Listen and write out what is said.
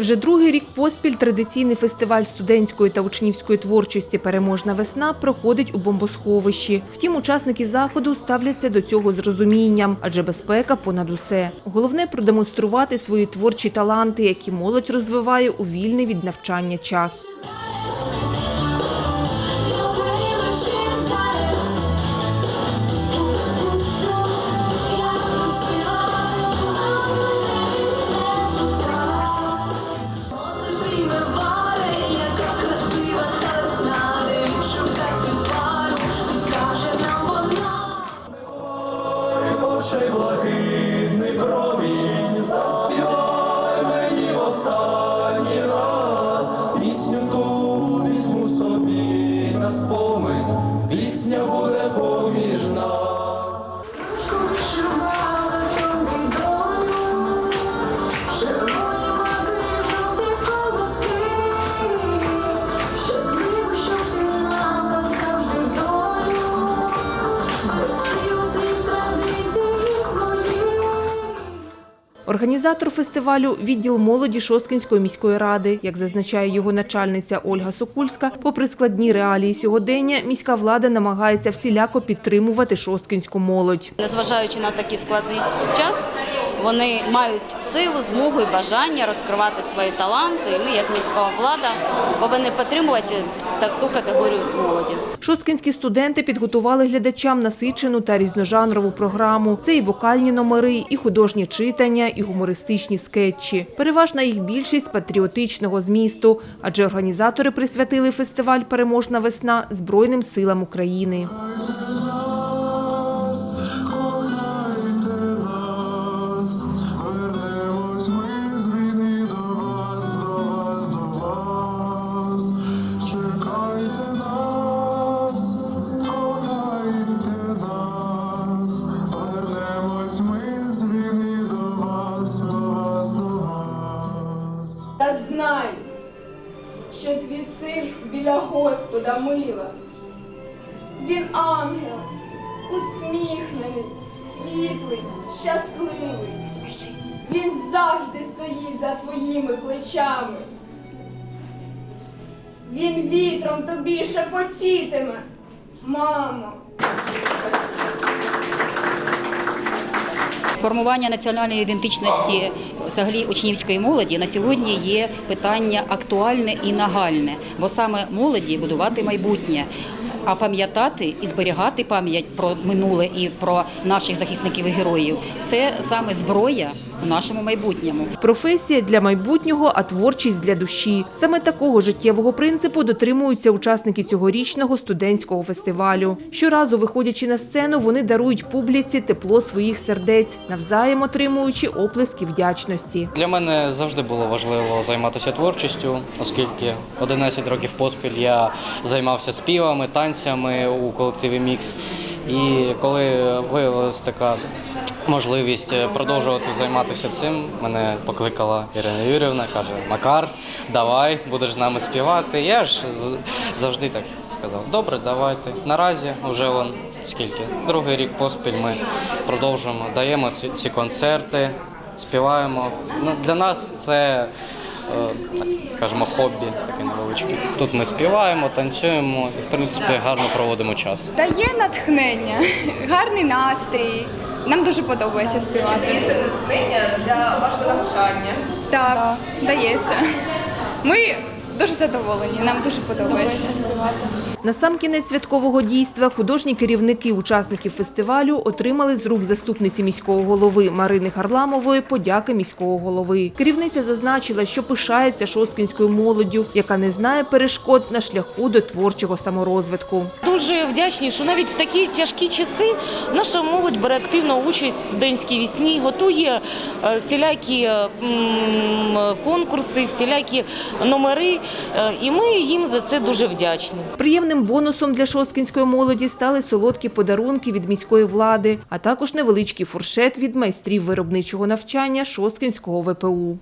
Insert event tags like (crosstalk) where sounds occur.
Вже другий рік поспіль традиційний фестиваль студентської та учнівської творчості Переможна весна проходить у бомбосховищі. Втім, учасники заходу ставляться до цього з розумінням, адже безпека понад усе. Головне продемонструвати свої творчі таланти, які молодь розвиває у вільний від навчання час. soul. Організатор фестивалю відділ молоді Шосткинської міської ради. Як зазначає його начальниця Ольга Сокульська, попри складні реалії сьогодення, міська влада намагається всіляко підтримувати шосткинську молодь. Незважаючи на такий складний час, вони мають силу, змогу і бажання розкривати свої таланти. Ми, як міська влада, повинні підтримувати таку категорію молоді. Шосткинські студенти підготували глядачам насичену та різножанрову програму. Це і вокальні номери, і художні читання, і гумористичні скетчі. Переважна їх більшість патріотичного змісту, адже організатори присвятили фестиваль Переможна весна Збройним силам України. Знай, що твій син біля Господа мила. Він ангел, усміхнений, світлий, щасливий. Він завжди стоїть за твоїми плечами. Він вітром тобі шепотітиме. Мамо. Формування національної ідентичності взагалі учнівської молоді на сьогодні є питання актуальне і нагальне, бо саме молоді будувати майбутнє. А пам'ятати і зберігати пам'ять про минуле і про наших захисників і героїв це саме зброя у нашому майбутньому. Професія для майбутнього, а творчість для душі. Саме такого життєвого принципу дотримуються учасники цьогорічного студентського фестивалю. Щоразу, виходячи на сцену, вони дарують публіці тепло своїх сердець, навзаєм отримуючи оплески вдячності. Для мене завжди було важливо займатися творчістю, оскільки 11 років поспіль я займався співами, танцями у колективі Мікс. І коли виявилася така можливість продовжувати займатися цим, мене покликала Ірина Юрівна, каже: Макар, давай, будеш з нами співати. Я ж завжди так сказав: добре, давайте. Наразі вже вон скільки? Другий рік поспіль ми продовжуємо, даємо ці, ці концерти, співаємо. Ну, для нас це. е, Так, скажімо, хобі таке невеличке. Тут ми співаємо, танцюємо і, в принципі, гарно проводимо час. Дає натхнення, (laughs) гарний настрій. Нам дуже подобається співати. Це натхнення для вашого навчання. Так, дається. Ми дуже задоволені, нам дуже подобається співати. На сам кінець святкового дійства художні керівники учасників фестивалю отримали з рук заступниці міського голови Марини Харламової подяки міського голови. Керівниця зазначила, що пишається шосткінською молоддю, яка не знає перешкод на шляху до творчого саморозвитку. Дуже вдячні, що навіть в такі тяжкі часи наша молодь бере активну участь в студентській вісні, готує е, всілякі е, конкурси, всілякі номери, е, і ми їм за це дуже вдячні. Приємним бонусом для шосткінської молоді стали солодкі подарунки від міської влади, а також невеличкий фуршет від майстрів виробничого навчання Шосткінського ВПУ.